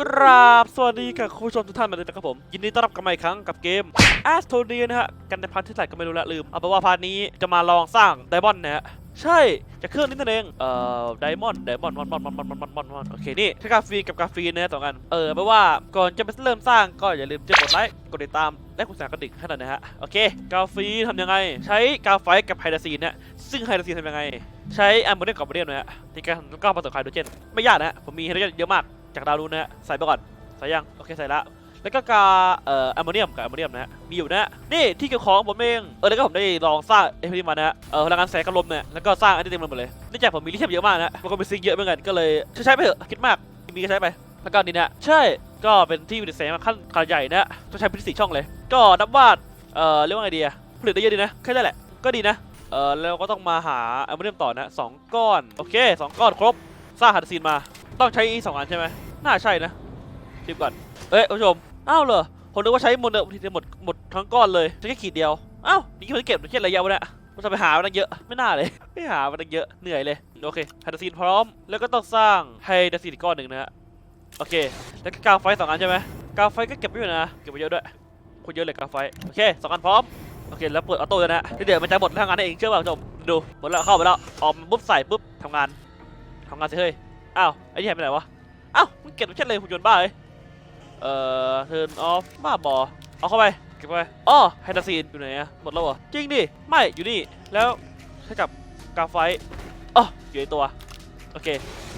กราบ สวัสดีกับคุณผู้ชมทุกท่านมาเลยนะครับผม ยินดีต้อนรับกลับมาอีกครั้งกับเกม a s t o n i a นะฮะ กันในพาร์ทที่ไหนก็ไม่รู้ละลืม เอาเป็นว่าพาร์ทนี้จะมาลองสร้างไดมอนด์นะฮะ ใช่จากเครื่องนี้นั่นเอง เอ่อไดมอนด์ไดมอนด์มอนมอนมอนมอนมอนมอนมอนมอนโอเค นี่ใช้กาฟีกับกาฟีนะสองอัน เออแปลว่าก่อนจะไปเริ่มสร้างก็อย่าลืมจะกดไลค์กดติดตามและกดสั่นกระดิ่งให้หน่อยนะฮะ โอเค กาฟีทำยังไง ใช้กาไฟกับไฮดรซีนเนี่ยซึ่งไฮดรซีนทำยังไง ใช้แอมโมเนียมกับโมเนียมนะฮะในการก็ผสมไฮโดรเจน ไม่ยากนะฮะผมมีไฮโดรเจนเยอะมาก จากดาวนูนนะฮะใส่ไปก่อนใส่ยังโอเคใส่ละแล้วก็กาเอ่อแอมโมเนียมกับแอมโมเนียมนะฮะมีอยู่นะฮะนี่ที่เกี่ยวของผมเองเออแล้วก็ผมได้ลองสร้างไอ้พวกนี้มานะฮะเออพลังงานแสงกระลมเนี่ยแล้วก็สร้างไอ้นี่เต็มไปหมดเลยเนื่องจากผมมีลิเธียมเยอะมากนะฮะแล้วก็มีซิงเยอะเหมือนกันก็เลยใช้ไปเถอะคิดมากมีก็ใช้ไปแล้วก็นี่นะใช่ก็เป็นที่ผลิตแสงขั้นขนาดใหญ่นะฮะต้องใช้พื้นที่สี่ช่องเลย ก็นับว่าเอ่อเรียกว่าไงดีอะผลิตได้เยอะดีนะแค่นั้นแหละก็ดีนะเออแล้วก็ต้องมาหาแอมโมเนียมต่อนะสองก้อนโอเคสองก้อนครบสร้างฮัดซีนมาต้องใช้สองอันใช่ไหม น่าใช่นะชิมก่อน เอ้ยคุณผู้ชม อ้าวเหรอ ผมนึกว่าใช้หมดเลยทีเดียวหมดหมดทั้งก้อนเลยใช้แค่ขีดเดียว อ้าวนี่มันเก็บเช่นระยะวะเนี่ยมันจะไปหามันตั้งเยอะ ไม่น่าเลย ไม่หามันตั้งเยอะ เหนื่อยเลย โอเคไฮดรซีนพร้อม แล้วก็ต้องสร้างไฮดรซีนอีกก้อนหนึ่งนะฮะ โอเค แล้วก็กาวไฟสองอันใช่ไหมกาวไฟก็เก็บไว้อยู่นะ เก็บไว้เยอะด้วย คนเยอะเลยกาวไฟ โอเคสองอันพร้อม โอเค แล้วเปิดออโต้เลยนะเดี๋ยวมันจะหมดทำงานเองเชื่อป่ะคุณผู้ชม ดู หมดแล้วเข้าไปแล้ว ออกมปุ๊บใส่ปุ๊บทำงานทำงานสิเฮ้ย อ้าว ไอ้นี่หายไปไหนวะ อ้าวมันเก็บไว้เช่นเลยหุ่นยนต์บ้าเลยเอ่อ turn off บ้าบอ เอาเข้าไป เก็บเข้าไปอ๋อไฮดรซีนอยู่ไหนอะหมดแล้วเหรอ จริงดิ ไม่ อยู่นี่ แล้วใช้กับกราไฟต์อ๋ออยู่ในตัว โอเค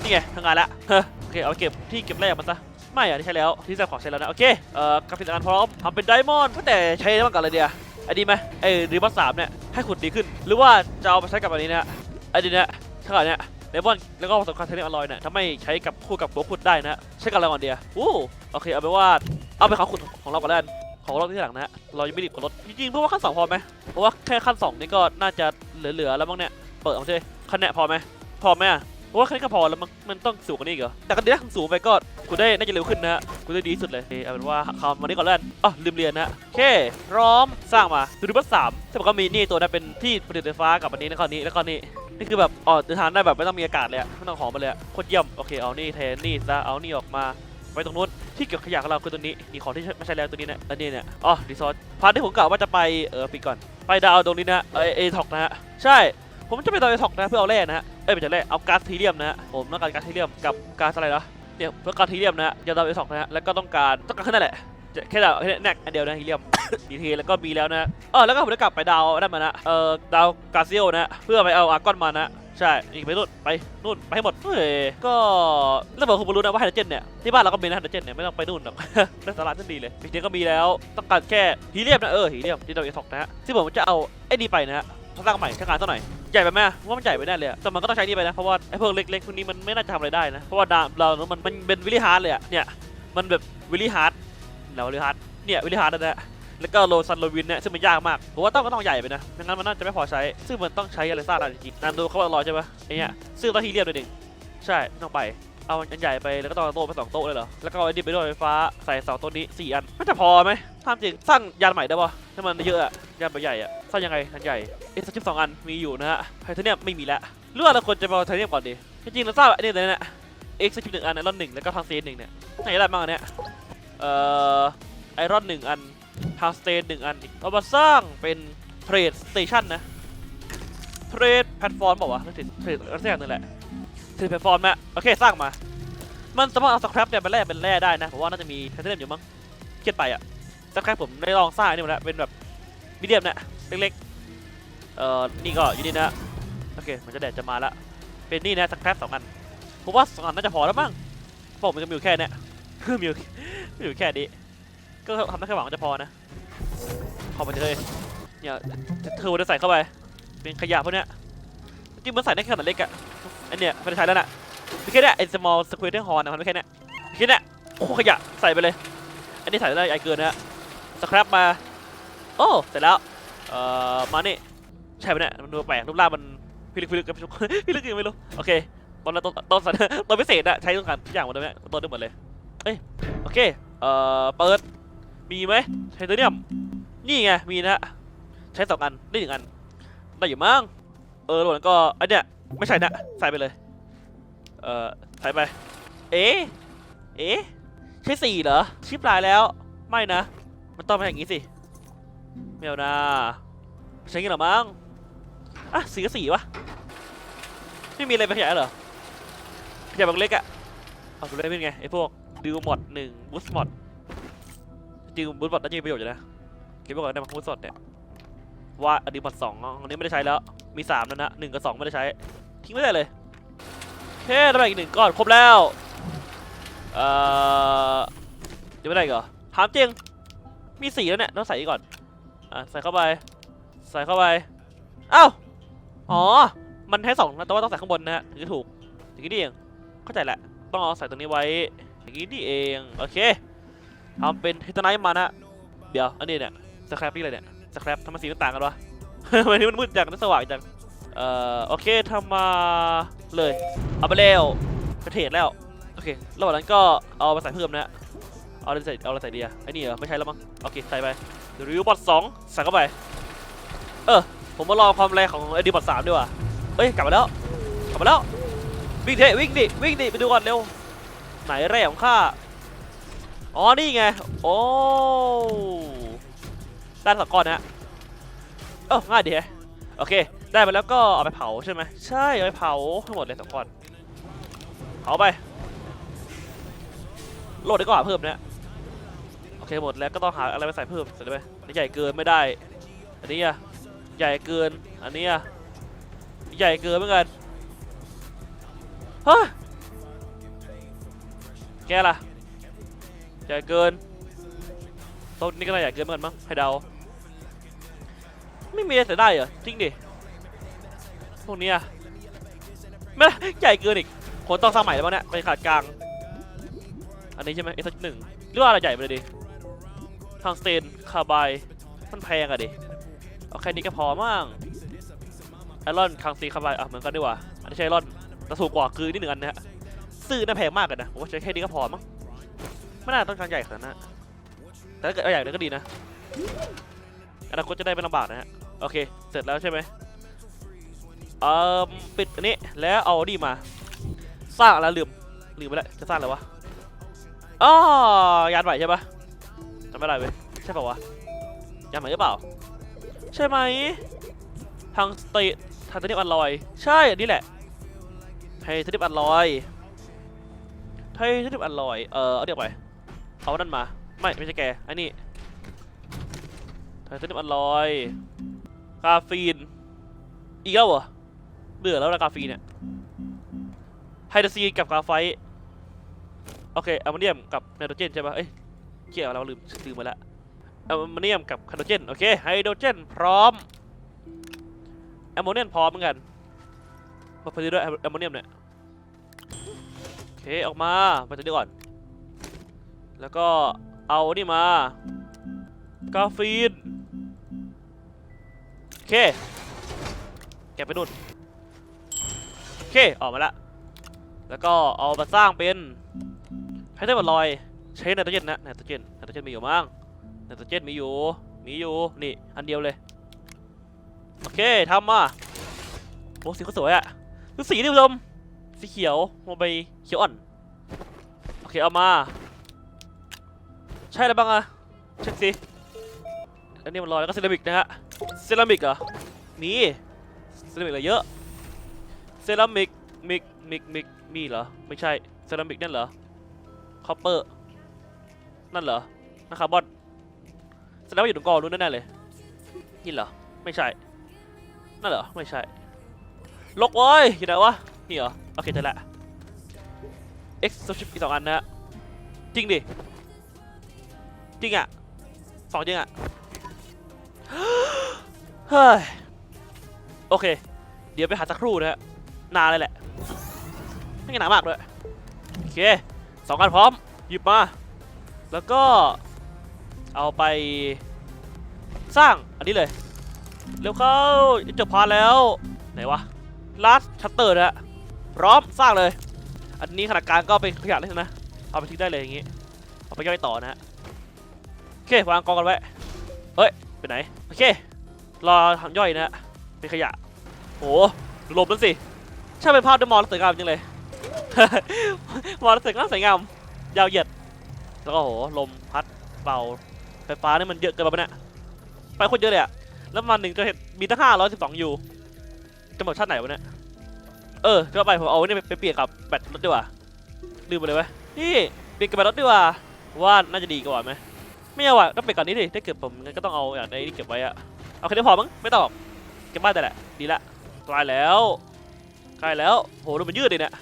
นี่ไงทำงานละเฮ้อโอเค เอาเก็บที่เก็บแรกมันซะ ไม่อะที่ใช้แล้ว ที่ใส่ของใช้แล้วนะ โอเค เอ่อกราฟิกอันพร้อมทำเป็นไดมอนด์แต่ใช้ได้มากกว่าอะไรเดียไอ้ดีไหมไอ้รีบัสสามเนี่ย ให้ขุดดีขึ้น หรือว่าจะเอาไปใช้กับอันนี้นะไอ้ดีเนี่ยเท่าไหร่เนี่ย ไดมอนแล้วก็ผสมกับเทนนิสอลลอยเนี่ยทำให้ใช้กับคู่กับโบวขุดได้นะใช้กับอะไรก่อนเดียวู้โอเคเอาไปว่าเอาไปเขาขุดของเราก่อนแล้วกันของเราที่หลังนะฮะเรายังไม่รีบกับรถจริงๆเพราะว่าขั้นสองพอไหมเพราะว่าแค่ขั้นสองนี่ก็น่าจะเหลือๆแล้วมั้งเนี่ยเปิดเอาใช่ขั้นนี้ยพอไหมพอไหมอะเพราะว่าแค่นี้ก็พอแล้วมั้งมันต้องสูงกว่านี้อีกเหรอแต่ก็ดีนะสูงไปก็กูได้น่าจะเร็วขึ้นนะฮะกูได้ดีที่สุดเลยเออเอาเป็นว่าคำวันนี้ก่อนแล้วกันอ๋อลืมเรียนนะโอเคพร้อมสร้างมาดูดิบัสสามที่บอกว่ามีนี่ตัวนั้นเป็นที่ผลิตไฟฟ้ากับอันนี้แล้วก็นี้แล้วก็นี่ นี่คือแบบอ๋อเดินทางได้แบบไม่ต้องมีอากาศเลยอะไม่ต้องหอมมาเลยอะโคตรเยี่ยมโอเคเอานี่แทนนี่ซะเอานี่ออกมาไว้ตรงนู้นที่เก็บขยะของเราคือตัวนี้นี่ของที่ไม่ใช่แล้วตัวนี้นะอันนี้เนี่ยอ๋อรีสอร์ทพาร์ทที่ผมกล่าวว่าจะไปเออปิดก่อนไปดาวตรงนี้นะเอเอท็อกนะฮะใช่ผมจะไปดาวเอท็อกนะเพื่อเอาแร่นะฮะเอ้ยไม่ใช่แร่เอาก๊าซทีเรียมนะฮะผมต้องการก๊าซทีเรียมกับก๊าซอะไรนะเนี่ยเพื่อก๊าซทีเรียมนะฮะจะดาวเอท็อกนะฮะแล้วก็ต้องการต้องการแค่นั้นแหละ แค่ดาวแค่แน็กอันเดียวนะทีเรียม ดีเทแล้วก็มีแล้วนะเออแล้วก็ผมได้กลับไปดาวนั่นมานะเออดาวกาเซิโอนะเพื่อไปเอาอาร์กอนมานะใช่อีกไปนู่นไปนู่นไปให้หมดเฮ้ยก็แล้วบอกคุณบรู้นะว่าไฮโดรเจนเนี่ยที่บ้านเราก็มีนะไฮโดรเจนเนี่ยไม่ต้องไปนู่นหรอกได้สาระที่ดีเลยพีเดียก็มีแล้วต้องการแค่ฮีเลียมนะเออฮีเลียมที่เราจะถกนะฮะที่ผมจะเอาไอ้นี่ไปนะฮะสร้างใหม่ใช้งานเท่าไหร่ใหญ่ไปไหมว่ามันใหญ่ไปแน่เลยแต่มันก็ต้องใช้นี่ไปนะ เพราะว่าไอ้พวกเล็กๆพวกนี้มันไม่น่าจะทำอะไรได้นะ เพราะว่าดาวเรามันมันเป็นวิลลี่ฮาร์ดเลยอะเนี่ย มันแบบวิลลี่ฮาร์ด แล้ววิลฮาร์ดเนี่ยวิลลี่ฮาร์ดนะฮะแล้วก็โลซันโลวินเนี่ยซึ่งมันยากมากผมว่าต้องก็ต้องใหญ่ไปนะไม่งั้นมันน่าจะไม่พอใช้ ซึ่งมันต้องใช้อะไรสร้างอะไรจริงนานดูเขาว่าลอยใช่ปะไอ้เนี่ยซึ่งต้องฮีเลียมด้วยหนึ่งใช่ต้องไปเอาอันใหญ่ไปแล้วก็ต้องโต๊ะไปสองโต๊ะเลยเหรอแล้วก็เอาไอ้นี่ไปด้วยไฟฟ้าใส่เสาโต๊ะนี้สี่อันมันจะพอไหมถามจริงสร้างยานใหม่ได้ปะถ้ามันเยอะอะยานใบใหญ่อะสร้างยังไงอันใหญ่เอ็กซ์ชิปสองอันมีอยู่นะฮะไทเทเนียมไม่มีแล้วหรือว่าเราควรจะเอาไทเทเนียมก่อนดีจริงๆเราสร้างอันนี้เลยนะเอ็กซ์ชิปหนึ่งอันไอรอนหนึ่งแล้วก็ทางเซนหนึ่งเนี่ยไหนได้บ้างอันเนี้ย เอ่อไอรอนหนึ่งอันทาสเตนหนึ่งอันอีกเอามาสร้างเป็นเทรดสเตชันนะเทรดแพลตฟอร์มบอกว่าวะนั่นสิเทรดอะไรสักอย่างหนึงแหละเทรดแพลตฟอร์มนะโอเคสร้างมา มันสามารถเอาสครับเนี่ยเป็นแร่เป็นแร่ได้นะผมว่าน่าจะมีไทเทเนียมอยู่มั้งเก็บไปอะสครับผมได้ลองสร้างนี่มาแล้วเป็นแบบมีเดียมนะเล็กๆเอ่อนี่ก็อยู่นี่นะโอเคมันจะแดดจะมาละเป็นนี่นะสครับสองอันผมว่าสองอันน่าจะพอแล้วมั้งผมมันจะมีอยู่แค่เนี้ยมีอยู่มี อยู่แค่นี้ก็ทำได้แค่หวังจะพอนะเข้าไปเลยเนี่ยเธอจะใส่เข้าไป เป็นขยะพวกเนี้ยจริงมันใส่ได้แค่ขนาดเล็กอะอันเนี้ยไม่ได้ใช้แล้วน่ะมีแค่เนี้ยไอ้ small square horn นะมันไม่แค่เนี้ยแค่เนี้ยโอ้ขยะใส่ไปเลย อันนี้ใส่ได้ไอเกินนะฮะสครับมาโอ้เสร็จแล้วเอ่อมานี่ใช่ไหมเนี่ยมันดูแปลกรูปร่างมันพิลึกพิลึกกับพิลึกยังไม่รู้โอเคตอนนั้นตอนตอนสันตอนพิเศษอะใช้ทุกอย่างทุกอย่างหมดเลยต้นได้หมดเลยเอ้ยโอเค เอ่อ เปิด มีไหมไทเทเนียม นี่ไง มีนะฮะ ใช้สองอัน ได้หนึ่งอัน ได้อยู่มั้ง เออหล่นก็อันเนี้ยไม่ใช่นะ ใส่ไปเลย เอ่อ ใส่ไป เอ๊ะ เอ๊ะ ใช่สี่เหรอ ชิปลายแล้ว ไม่นะ มันต้องเป็นอย่างงี้สิไม่เอานะใช่งี้เหรอมั้ง อะสี่ก็สี่วะ ไม่มีอะไรไปขยายเหรอขยายบางเล็กอะเอาตัวเล็กเป็นไงไอ้พวก ดิวมอดหนึ่งบูสมอดดิวบูสมอดน่าจะมีประโยชน์อยู่นะคิดว่าก่อนได้มาบูสมอดเนี่ยว่าอดีมอดสองอันนี้ไม่ได้ใช้แล้วมีสามแล้วนะหนึ่งกับสองไม่ได้ใช้ทิ้งไม่ได้เลยเฮ้ได้มอีกหนึ่งก้อนครบแล้วเอ่อยังไม่ได้กเหรอถามจริงมีสี่แล้วเนี่ยต้องใส่อีกก่อนอะใส่เข้าไปใส่เข้าไปเอ้าอ๋อมันให้สองนะแต่ว่าต้องใส่ข้างบนนะฮะถึงจะถูกอย่างนี้นี่เองเข้าใจแหละต้องเอาใส่ตรงนี้ไว้ อย่างนี้นี่เอง โอเคทำเป็นเฮตไนท์มานะ เดี๋ยว อันนี้เนี่ย สครับนี่อะไรเนี่ย สครับทำไมสีมันต่างกันวะทำไมนี่มันมืดจังนสว่างจัง เอ่อ โอเคทำมาเลย เอาไปแล้วไปเทรดแล้ว โอเค ระหว่างนั้นก็เอาไปใส่เพิ่มนะเอาอะไรใส่เอาอะไรใส่ดีอะไอ้นี่เหรอ ไม่ใช่แล้วมั้ง โอเค ใส่ไปริวบอทสองใส่เข้าไป เออ ผมมาลองความแรงของไอ้ดีบอทสามดีกว่าเอ้ย กลับมาแล้ว กลับมาแล้ว วิ่งเถอะวิ่งดิ วิ่งดิ ไปดูก่อนเร็ว ไหนแร่ของข้า อ๋อ นี่ไง โอ้ด้สองก้อนนะฮะเออง่ายดีฮะโอเค ได้มาแล้วก็เอาไปเผาใช่ไหมใช่ เอาไปเผาทั้งหมดเลยสองก้อน เผาไป โหลดได้ก็หาเพิ่มนะโอเคหมดแล้วก็ต้องหาอะไรมาใส่เพิ่มเสร็จไหมอันนี้ใหญ่เกินไม่ได้ อันนี้อะใหญ่เกิน อันนี้อะใหญ่เกินเหมือนกัน ฮะ กล่ะใหญ่เกินต้นนี้ก็น่าใหญ่เกินเหมือนกันมั้งให้เดาไม่มีอะไรใส่ได้เหรอจริงดิพวกนี้อะไม่ใหญ่เกินอีกคนต้องสร้างใหม่แล้วเนี่ยไปขาดกลาง อันนี้ใช่ไหมเอสหนึ่งหรือว่าอะไรใหญ่ไปเลยดิทางสเตนคาบายมันแพงอะดิเอาแค่นี้ก็พอมั่งไอรอนคังซีคาบายอะเหมือนกันดีกว่าอันนี้ใช้ไอรอนแต่ถูกกว่าคือนิดหนึ่งอันนะฮะ ซื้อน่าแพงมากกันนะผมว่าใช้แค่นี้ก็พอมั้งไม่น่าต้องการใหญ่ขนาดนั้นแต่ถ้าเกิดเอาใหญ่เลยก็ดีนะอนาคตจะได้ไม่ลำบากนะฮะโอเค เสร็จแล้วใช่ไหมเอ่อปิดอันนี้แล้วเอาดีมา สร้างอะไรลืมลืมไปแล้วจะสร้างอะไรวะอ๋อยานใหม่ใช่ปะจำไม่ได้เว้ยใช่ปะวะยานใหม่หรือเปล่า ใช่ไหมทางสเตททางเทนิปอันลอย ใช่อันนี้แหละไทเทนิปอันลอย ไทเทนิปอันลอย เออเอาเดี๋ยวไป เอานั่นมา ไม่ไม่ใช่แกอ้นี่ไทเทนิปอันลอยกาฟีน อีกแล้วเหรอเบื่อแล้วนะกาฟีนเนี่ย ไฮดรซีนกับกาไฟ โอเคอมโมเนียมกับไนโตรเจนใช่ปะเอ้ยเกี่ยวเราลืมลืมไปละอมโมเนียมกับไฮโดรเจน โอเค ไฮโดรเจนพร้อมแอมโมเนียมพร้อมเหมือนกัน มาพอดีด้วยแอมโมเนียมเนี่ย เคออกมามาจะดีก่อน แล้วก็เอานี่มากาฟีนโอเค แกไปนู่นโอเคออกมาละแล้วก็เอามาสร้างเป็นไฮเดรบอลลอยใช้ไนโตรเจนนะไนโตรเจนไนโตรเจนมีอยู่มั้งไนโตรเจนมีอยู่มีอยู่นี่อันเดียวเลยโอเคทำมาโอ้สีก็สวยอะดูสีดิผู้ชม สีเขียวโมไปเขียวอ่อน โอเค เอามา ใช่แล้วบ้างอะเช็คสิอันนี้มันลอยแล้วก็เซรามิกนะฮะ เซรามิกเหรอ มี เซรามิกเหรอเยอะ เซรามิก มิก มิก มิก มีเหรอ ไม่ใช่ เซรามิกนั่นเหรอ คอปเปอร์ นั่นเหรอนั่นคาร์บอนแสดงว่าอยู่ตรงกอนู้นแน่ๆเลย นี่เหรอ ไม่ใช่ นั่นเหรอ ไม่ใช่ ลกเว้ยอยู่ไหนวะ นี่เหรอ โอเคเจอละ X สชิปอีกสองอันนะฮะจริงดิ จริงอะสองจริงอะ เฮ้ย โอเค เดี๋ยวไปหาสักครู่นะฮะนานเลยแหละ ไม่งั้นหนามากเลยโอเคสองอันพร้อม หยิบมา แล้วก็เอาไปสร้างอันนี้เลย เร็วเข้าจะจบพาร์ทแล้ว ไหนวะลัสชัตเตอร์นะฮะ พร้อมสร้างเลย อันนี้ขนาดกลางก็เป็นขยะเลยนะ เอาไปทิ้งได้เลยอย่างงี้เอาไปย่อยต่อนะฮะโอเควางกองกันไว้เฮ้ยไปไหนโอเครอทำย่อยนะฮะเป็นขยะโหดูลมนั่นสิช่างเป็นภาพดมอสสวยงามจริงเลยมอสสวยงามสวยงามยาวเหยียดแล้วก็โหลมพัดเป่าไฟฟ้านี่มันเยอะเกินไปปะเนี่ยไปคนเยอะเลยอะแล้ววันหนึ่งจะเห็นมีตั้งห้าร้อยสิบสองยูจะหมดชาติไหนวะเนี่ย เออจะไปผมเอาเนี่ยไปเปลี่ยนกับแบตรถดีกว่าลืมไปเลยเว้ยนี่เปลี่ยนกับแบตรถดีกว่าว่าน่าจะดีกว่าไหมไม่เอาอะต้องเปลี่ยนก่อนนี้ดิถ้าเกิดผมงั้นก็ต้องเอาอย่างในนี้เก็บไว้อะเอาแค่นี้พอมั้งไม่ต้องเก็บบ้านแต่แหละดีละกล้แล้วกล้แล้วโหดูมันยืดเลยเนี่ย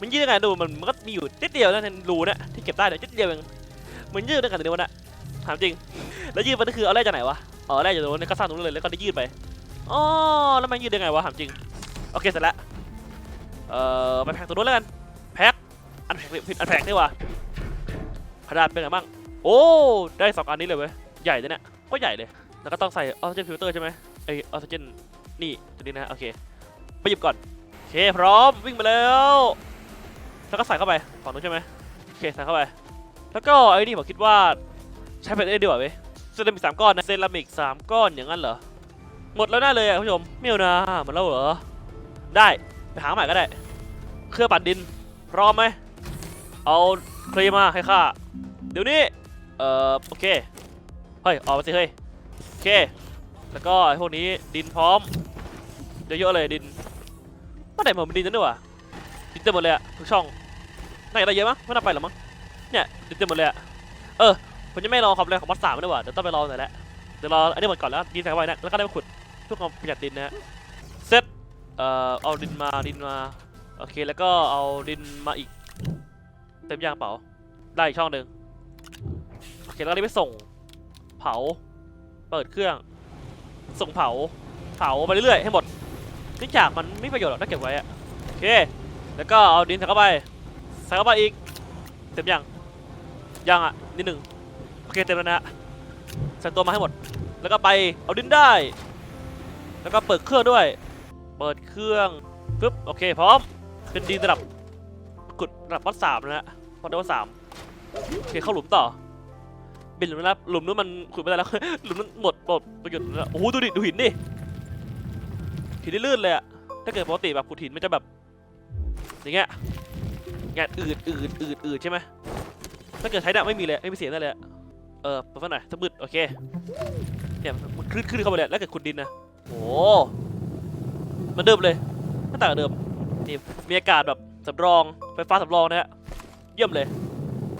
มันยืดยังไงดูมันมันก็มีอยู่นิดเดียวนะรูเนี่ยที่เก็บได้เนี่ยนิดเดียวเองมันยืดได้ขนาดนี้วะนะถามจริง แล้วยืดมันก็คือเอาแรกจากไหนวะอ๋อแรกจากตรงนู้นก็สร้างตรงนู้นเลยแล้วก็ได้ยืดไปอ๋อแล้วมันยืดได้ไงวะถามจริงโอเคเสร็จแล้ว เอ่อไปแพ็คตัวนู้นแล้วกันแพ็คอันแพ็คผิดอันแพ็คนี่วะขนาดเป็นไงบ้างโอ้ได้สองอันนี้เลยเว้ยใหญ่เลยเนี่ยก็ใหญ่เลยแล้วก็ต้องใส่ออกซิเจนฟิลเตอร์ใช่ไหมไอออกซิเจนนี่ตัวนี้นะโอเคไปหยิบก่อนโอเคพร้อมวิ่งมาแล้วแล้วก็ใส่เข้าไปฝั่งนู้นใช่ไหมโอเคใส่เข้าไป แล้วก็ไอ้นี่ผมคิดว่าใช้เป็นได้ดีกว่าเว้ยเซรามิกสามก้อนนะเซรามิกสามก้อนอย่างนั้นเหรอหมดแล้วน่าเลยอะคุณผู้ชมไม่เอานะหมดแล้วเหรอได้ไปหาใหม่ก็ได้ เครื่องปั่นดิน พร้อมไหม เอาเคลมมาให้ข้า เดี๋ยวนี้ เอ่อ โอเค เฮ้ย ออกมาสิเฮ้ย โอเค แล้วก็ไอ้พวกนี้ดินพร้อม เยอะๆเลยดินเมื่อไหร่ผมนดินนั่นด้วยวะดินเต็มหมดเลยอะทุกช่องน่าจะได้เยอะมั้งไม่น่าไปหรอมั้ง เนี่ยดินเต็มหมดเลยอะเออ ผมจะไม่รอความแรงของมัดสามด้ว่ะเดี๋ยวต้องไปรอหน่อยแหละ เดี๋ยวรออันนี้หมดก่อนแล้วดินใส่เข้าไปนะแล้วก็ได้มาขุดเพื่อความประหยัดดินนะฮะเซตเอ่อ เอาดินมาดินมา โอเคแล้วก็เอาดินมาอีกเต็มยางเปล่าได้อีกช่องหนึ่งโอเคแล้วรีบไปส่ง เผา เปิดเครื่อง ส่งเผา เผาไปเรื่อยๆให้หมดเนื่องจากมันไม่ประโยชน์หรอกถ้าเก็บไว้อะโอเค แล้วก็เอาดินใส่เข้าไปใส่เข้าไปอีก เต็มยังยังอะนิดหนึ่งโอเคเต็มแล้วนะฮะใส่ตัวมาให้หมด แล้วก็ไปเอาดินได้ แล้วก็เปิดเครื่องด้วย เปิดเครื่องปึ๊บโอเคพร้อม เป็นดินระดับกดระดับวัดสามนะฮะวัดวัดสามโอเคเข้าหลุมต่อเป็นหลุมนะครับหลุมนู้นมันขุดไม่ได้แล้วหลุมนั้นหมดหมดประโยชน์แล้วโอ้โหดูดิดูหินดิหินนี่ลื่นเลยอะถ้าเกิดปกติแบบขุดหินมันจะแบบอย่างเงี้ยงานอืดอืดอืดอืดใช่ไหมถ้าเกิดใช้ได้ไม่มีเลยไม่มีเสียงได้เลยเออเปิดไฟหน่อยสะบึดโอเคเนี่ยมันขึ้นขึ้นเข้าไปเลยแล้วเกิดคุณดินนะโอ้เหมันเดิมเลยไม่ต่างกับเดิม นี่มีอากาศแบบสำรองไฟฟ้าสำรองนะฮะเยี่ยมเลย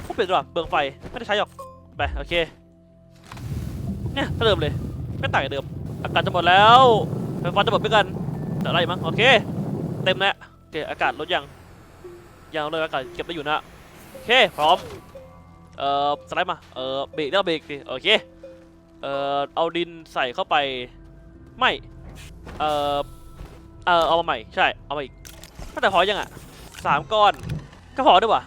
พวกเปลี่ยนหรอเบืองไฟไม่ได้ใช้หรอกไปโอเคเนี่ยเท่าเดิมเลยไม่ต่างกับเดิมอากาศจะหมดแล้วไฟฟ้าจะหมดไปกันแต่อะไรมั้งโอเค เต็มแล้วโอเคอากาศลดยังยังเลยอากาศเก็บได้อยู่นะโอเคพร้อมเอ่อสไลด์มาเอ่อเบรกแล้วเบรกดิโอเคเอ่อเอาดินใส่เข้าไปไม่เอ่อเอ่อเอามาใหม่ใช่เอามาอีก น่าแต่พอยังอะสามก้อนก็พอด้วยว่ะ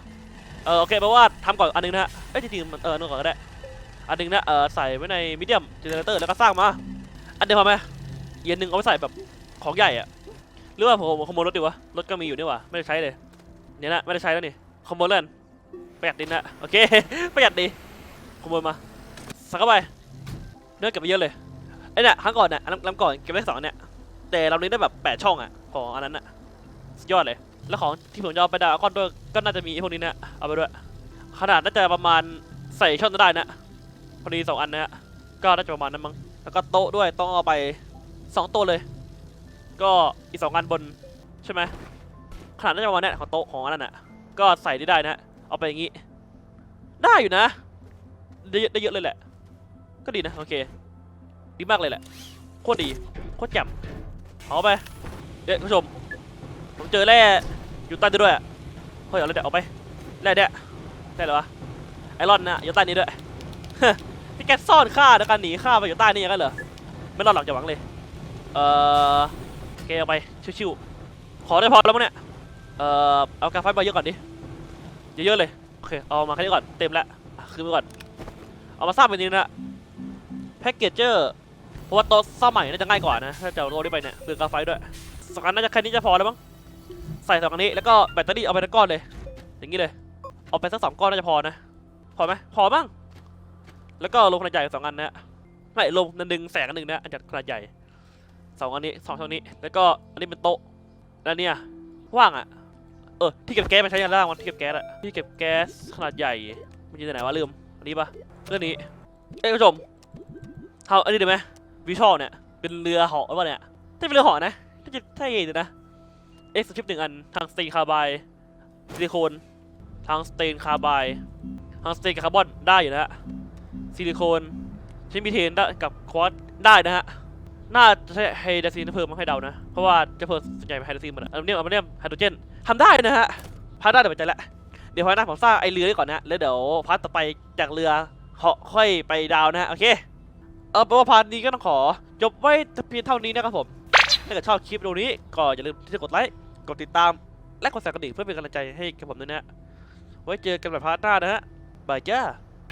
เออโอเคแปลว่าทำก่อนอันหนึงนะฮะเอ้ยจริงๆมันเออนึกก่อนก็ได้อันหนึงนะเออใส่ไว้ในมีเดียมเจเนเรเตอร์แล้วก็สร้างมา อันเดียวพอไหมอีกอันหนึ่งเอาไว้ใส่แบบของใหญ่อะหรือว่าผมขโมยรถดีวะรถก็มีอยู่นี่ว่าไม่ได้ใช้เลยเนี่ยนะไม่ได้ใช้แล้วนี่ขโมยเล่นประหยัดดินนะโอเคประหยัดดีขโมยมาใส่เข้าไปเนื้อเก็บไปเยอะเลยไอ้เนี่ยครั้งก่อนเนี่ยลำก่อนเก็บได้สองเนี่ยแต่เรานี้ได้แบบแปดช่องอะของอันนั้นอะ ยอดเลย แล้วของที่ผมจะเอาไปดาวก้อนด้วยก็น่าจะมีพวกนี้นะเอาไปด้วย ขนาดน่าจะประมาณใส่ช่องได้นะพอดีสองอันนะก็น่าจะประมาณนั้นมั้งแล้วก็โต๊ะด้วยต้องเอาไปสองโต๊ะเลย ก็อีกสองอันบนใช่ไหมขนาดน่าจะประมาณนี้ของโต๊ะของอันนั้นอะก็ใส่ได้ได้นะเอาไปอย่างงี้ ได้อยู่นะได้เยอะได้เยอะเลยแหละ ก็ดีนะโอเค ดีมากเลยแหละโคตรดีโคตรแจ่มเอาไปเดี๋ยวคุณผู้ชม ผมเจอแร่อยู่ใต้ด้วยเฮ้ยเอาเลยเดี๋ยวเอาไปแร่เนี้ยได้เหรอวะไอรอนนะอยู่ใต้นี้ด้วยพี่แกซ่อนข้าในการหนีข้าไปอยู่ใต้นี้อย่างนั้นเหรอไม่รอดหรอกอย่าหวังเลยเอ่อโอเคเอาไปชิวๆขอได้พอแล้วมั้งเนี่ยเอ่อเอากาไฟมาเยอะก่อนดิเยอะๆเลยโอเคเอามาแค่นี้ก่อนเต็มแล้วอะคืนไปก่อนเอามาสร้างเป็นนี้นะแพ็กเกจเจอร์เพราะว่าโต๊ะสร้างใหม่น่าจะง่ายกว่านะถ้าจะโต๊ะนี้ไปเนี่ยเปลืองกาไฟด้วยสองอันน่าจะแค่นี้จะพอแล้วมั้ง ใส่สองอันนี้แล้วก็แบตเตอรี่เอาไปทั้งก้อนเลย อย่างนี้เลย เอาไปสักสองก้อนน่าจะพอนะ พอไหมพอมั้งแล้วก็ลงขนาดใหญ่สองอันนะไม่ลงนันดึงแสงอันหนึ่งนะอันจัดขนาดใหญ่สองอันนี้สองช่องนี้ แล้วก็อันนี้เป็นโต๊ะแล้วเนี่ยว่างอะเออที่เก็บแก๊สมันใช้ยันล่างมันที่เก็บแก๊สอะที่เก็บแก๊สขนาดใหญ่มมันอยู่ไหนวะลืมอันนี้ปะเรื่องนี้เอ้ยคุณผู้ชมทำอันนี้ได้ไหมวิชอลเนี่ยเป็นเรือเหาะหรือเปล่าเนี่ยถ้าเป็นเรือเหาะนะถ้าจะถ้าเห็นนะ เอ็กซ์ชิปหนึ่งอัน ทางสเตนคาร์บายซิลิโคนทางสเตนคาร์บายทางสเตนกับคาร์บอนได้อยู่นะฮะซิลิโคนใช้มีเทนได้กับควอตได้นะฮะน่าจะใช้ไฮโดรซีนเพิ่มมาให้เดานะ เพราะว่าจะเพิ่มส่วนใหญ่เป็นไฮโดรซีนหมดอะอลูมิเนียมอลูมิเนียมไฮโดรเจนทำได้นะฮะพาร์ทได้แต่ปัจจัยละเดี๋ยวพาร์ทหน้าผมสร้างไอเรือไว้ก่อนนะแล้วเดี๋ยวพาร์ทต่อไปจากเรือเหาะค่อยไปดาวนะฮะโอเคเออแปลว่าพาร์ทนี้ก็ต้องขอจบไว้เพียงเท่านี้นะครับผมถ้าเกิดชอบคลิปวิดีโอนี้ก็อย่าลืมที่จะกดไลค์ กดติดตาม และกดสั่นกระดิ่งเพื่อเป็นกำลังใจให้กับผมด้วยนะฮะไว้เจอกันแบบพาร์ทหน้านะฮะบายจ้า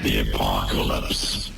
The apocalypse.